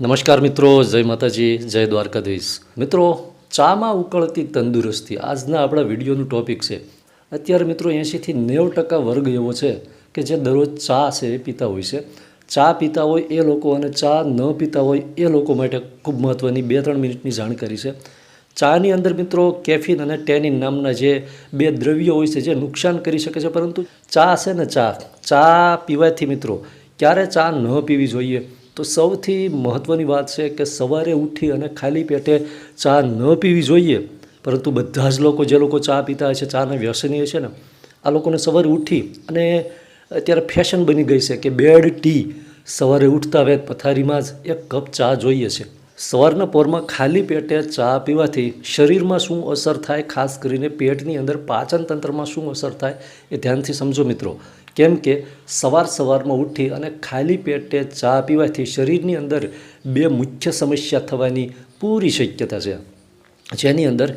નમસ્કાર મિત્રો, જય માતાજી, જય દ્વારકાધીશ. મિત્રો, ચામાં ઉકળતી તંદુરસ્તી. આજના આપણા વિડીયોનું ટોપિક છે. અત્યારે મિત્રો એંશીથી નેવું ટકા વર્ગ એવો છે કે જે દરરોજ ચા છે એ પીતા હોય છે. ચા પીતા હોય એ લોકો અને ચા ન પીતા હોય એ લોકો માટે ખૂબ મહત્ત્વની બે ત્રણ મિનિટની જાણકારી છે. ચાની અંદર મિત્રો કેફીન અને ટેનિન નામના જે બે દ્રવ્યો હોય છે જે નુકસાન કરી શકે છે, પરંતુ ચા છે ને ચા. ચા પીવાથી મિત્રો ક્યારે ચા ન પીવી જોઈએ? તો સૌથી મહત્ત્વની વાત છે કે સવારે ઉઠી અને ખાલી પેટે ચા ન પીવી જોઈએ, પરંતુ બધા જ લોકો જે લોકો ચા પીતા છે, ચાના વ્યસની છે ને, આ લોકોને સવારે ઉઠી અને અત્યારે ફેશન બની ગઈ છે કે બેડ ટી સવારે ઉઠતા વેત પથારીમાં જ એક કપ ચા જોઈએ છે. સવારના પોરમાં ખાલી પેટે ચા પીવાથી શરીરમાં શું અસર થાય, ખાસ કરીને પેટની અંદર પાચન તંત્રમાં શું અસર થાય એ ધ્યાનથી સમજો મિત્રો. કેમ કે સવાર સવારમાં ઉઠી અને ખાલી પેટે ચા પીવાથી શરીરની અંદર બે મુખ્ય સમસ્યા થવાની પૂરી શક્યતા છે. જેની અંદર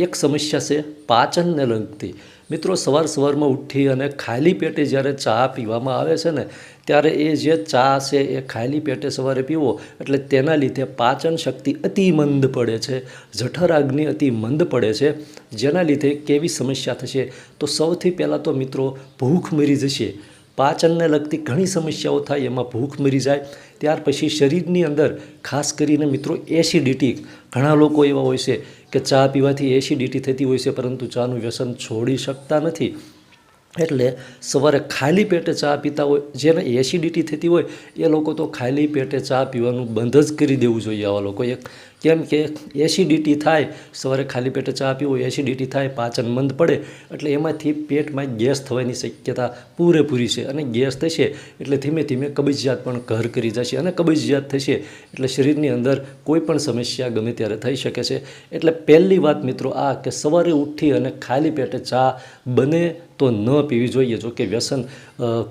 એક સમસ્યા છે, પાચનને લગતી. મિત્રો, સવાર સવારમાં ઉઠી અને ખાલી પેટે જ્યારે ચા પીવામાં આવે છે ને, ત્યારે એ જે ચા છે એ ખાલી પેટે સવારે પીવો, એટલે તેના લીધે પાચન શક્તિ અતિ મંદ પડે છે, જઠરાગ્નિ અતિ મંદ પડે છે, જેના લીધે કેવી સમસ્યા થશે? તો સૌથી પહેલાં તો મિત્રો, ભૂખ મરી જશે. પાચનને લગતી ઘણી સમસ્યાઓ થાય, એમાં ભૂખ મરી જાય. ત્યાર પછી શરીરની અંદર, ખાસ કરીને મિત્રો, એસિડિટી. ઘણા લોકો એવા હોય છે કે ચા પીવાથી એસિડિટી થતી હોય છે, પરંતુ ચાનું વ્યસન છોડી શકતા નથી. એટલે સવારે ખાલી પેટે ચા પીતા હોય, જેને એસિડિટી થતી હોય, એ લોકો તો ખાલી પેટે ચા પીવાનું બંધ જ કરી દેવું જોઈએ આવા લોકોએ. કેમ કે એસિડિટી થાય, સવારે ખાલી પેટે ચા પીવો એસિડિટી થાય, પાચન મંદ પડે, એટલે એમાંથી પેટમાં ગેસ થવાની શક્યતા પૂરેપૂરી છે અને ગેસ થશે એટલે ધીમે ધીમે કબજિયાત પણ ઘર કરી જશે અને કબજિયાત થશે એટલે શરીરની અંદર કોઈ પણ સમસ્યા ગમે ત્યારે થઈ શકે છે. એટલે પહેલી વાત મિત્રો આ કે સવારે ઉઠી અને ખાલી પેટે ચા બને તો ન પીવી જોઈએ. જો કે વ્યસન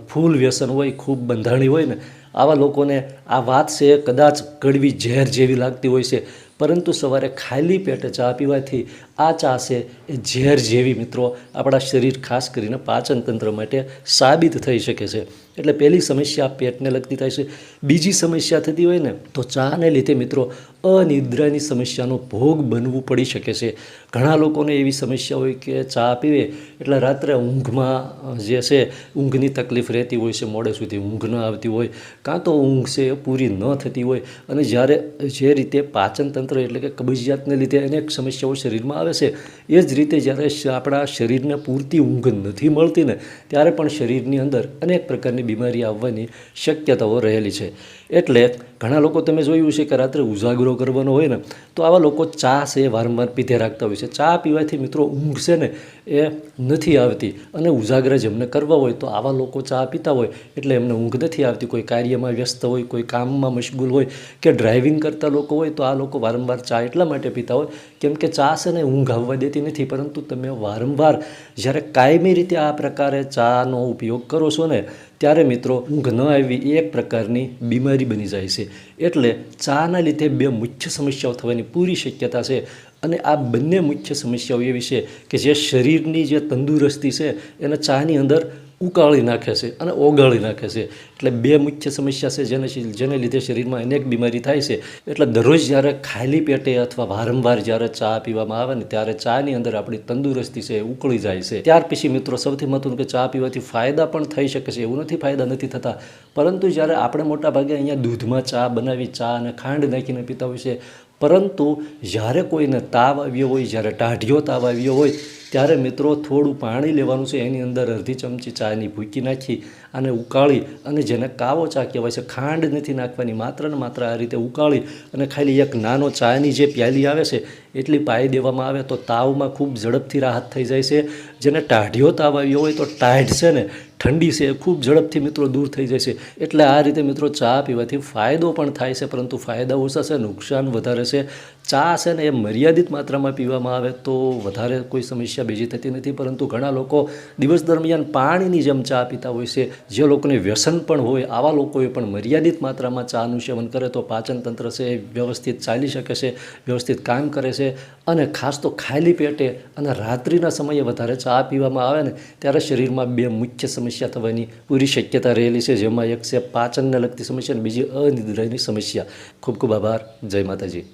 ફૂલ વ્યસન હોય, ખૂબ બંધાણી હોય ને, આવા લોકોને આ વાત છે કદાચ કડવી ઝેર જેવી લાગતી હોય છે. પરંતુ સવારે ખાલી પેટે ચા પીવાથી આ ચા છે એ ઝેર જેવી મિત્રો આપણા શરીર ખાસ કરીને પાચન તંત્ર માટે સાબિત થઈ શકે છે. એટલે પહેલી સમસ્યા પેટને લગતી થાય છે. બીજી સમસ્યા થતી હોય ને તો ચાને લીધે મિત્રો અનિદ્રાની સમસ્યાનો ભોગ બનવું પડી શકે છે. ઘણા લોકોને એવી સમસ્યા હોય કે ચા પીવે એટલે રાત્રે ઊંઘમાં જે છે ઊંઘની તકલીફ રહેતી હોય છે, મોડે સુધી ઊંઘ ન આવતી હોય, કાં તો ઊંઘ છે એ પૂરી ન થતી હોય અને જ્યારે જે રીતે પાચન તંત્ર એટલે કે કબજિયાતને લીધે અનેક સમસ્યાઓ શરીરમાં આવે છે. એ જ રીતે જ્યારે આપણા શરીરને પૂરતી ઊંઘ નથી મળતી ને, ત્યારે પણ શરીરની અંદર અનેક પ્રકારની બીમારી આવવાની શક્યતાઓ રહેલી છે. એટલે ઘણા લોકો તમે જોયું છે કે રાત્રે ઉજાગરો કરવાનો હોય ને, તો આવા લોકો ચા છે વારંવાર પીધે રાખતા હોય છે. ચા પીવાથી મિત્રો ઊંઘ છે ને એ નથી આવતી અને ઉજાગરા જેમને કરવા હોય તો આવા લોકો ચા પીતા હોય એટલે એમને ઊંઘ નથી આવતી. કોઈ કાર્યમાં વ્યસ્ત હોય, કોઈ કામમાં મશગુલ હોય કે ડ્રાઇવિંગ કરતા લોકો હોય તો આ લોકો વારંવાર ચા એટલા માટે પીતા હોય કેમ કે ચા છે ને ઊંઘ આવવા દેતી નથી. પરંતુ તમે વારંવાર જ્યારે કાયમી રીતે આ પ્રકારે ચાનો ઉપયોગ કરો છો ને ત્યારે મિત્રો ઊંઘ ન આવી એ એક પ્રકારની બીમારી બની જાય છે. એટલે ચાના લીધે બે મુખ્ય સમસ્યાઓ થવાની પૂરી શક્યતા છે અને આ બંને મુખ્ય સમસ્યાઓ એવી છે કે જે શરીરની જે તંદુરસ્તી છે, એને ચાની અંદર ઉકાળી નાખે છે અને ઓગાળી નાખે છે. એટલે બે મુખ્ય સમસ્યા છે જેને જેને લીધે શરીરમાં અનેક બીમારી થાય છે. એટલે દરરોજ જ્યારે ખાલી પેટે અથવા વારંવાર જ્યારે ચા પીવામાં આવે ને ત્યારે ચાની અંદર આપણી તંદુરસ્તી છે ઉકળી જાય છે. ત્યાર પછી મિત્રો સૌથી મહત્વનું કે ચા પીવાથી ફાયદા પણ થઈ શકે છે. એવું નથી ફાયદા નથી થતા. પરંતુ જ્યારે આપણે મોટાભાગે અહીંયા દૂધમાં ચા બનાવી, ચા અને ખાંડ નાખીને પીતા હોય છે. પરંતુ જ્યારે કોઈને તાવ આવ્યો હોય, જ્યારે ટાઢિયો તાવ આવ્યો હોય ત્યારે મિત્રો થોડું પાણી લેવાનું છે. એની અંદર અડધી ચમચી ચાની ભૂકી નાખી અને ઉકાળી અને જેને કાવો ચા કહેવાય છે, ખાંડ નથી નાખવાની. માત્ર ને માત્ર આ રીતે ઉકાળી અને ખાલી એક નાનો ચાની જે પ્યાલી આવે છે એટલી પાઈ દેવામાં આવે તો તાવમાં ખૂબ ઝડપથી રાહત થઈ જાય છે. જેને ટાઢિયો તાવ આવ્યો હોય તો ટાઢ છે ને, ઠંડી છે એ ખૂબ ઝડપથી મિત્રો દૂર થઈ જશે એટલે આ રીતે મિત્રો ચા પીવાથી ફાયદો પણ થાય છે, પરંતુ ફાયદા ઓછા છે નુકસાન વધારે છે. ચા છે ને એ મર્યાદિત માત્રામાં પીવામાં આવે તો વધારે કોઈ સમસ્યા બીજી થતી નથી, પરંતુ ઘણા લોકો દિવસ દરમિયાન પાણીની જેમ ચા પીતા હોય છે. જે લોકોને વ્યસન પણ હોય, આવા લોકોએ પણ મર્યાદિત માત્રામાં ચાનું સેવન કરે તો પાચન તંત્ર છે એ વ્યવસ્થિત ચાલી શકે છે, વ્યવસ્થિત કામ કરે છે અને ખાસ તો ખાલી પેટે અને રાત્રિના સમયે વધારે ચા પીવામાં આવે ને ત્યારે શરીરમાં બે મુખ્ય સમસ્યા થવાની પૂરી શક્યતા રહેલી છે, જેમાં એક છે પાચનને લગતી સમસ્યા અને બીજી અનિદ્રાની સમસ્યા. ખૂબ ખૂબ આભાર. જય માતાજી.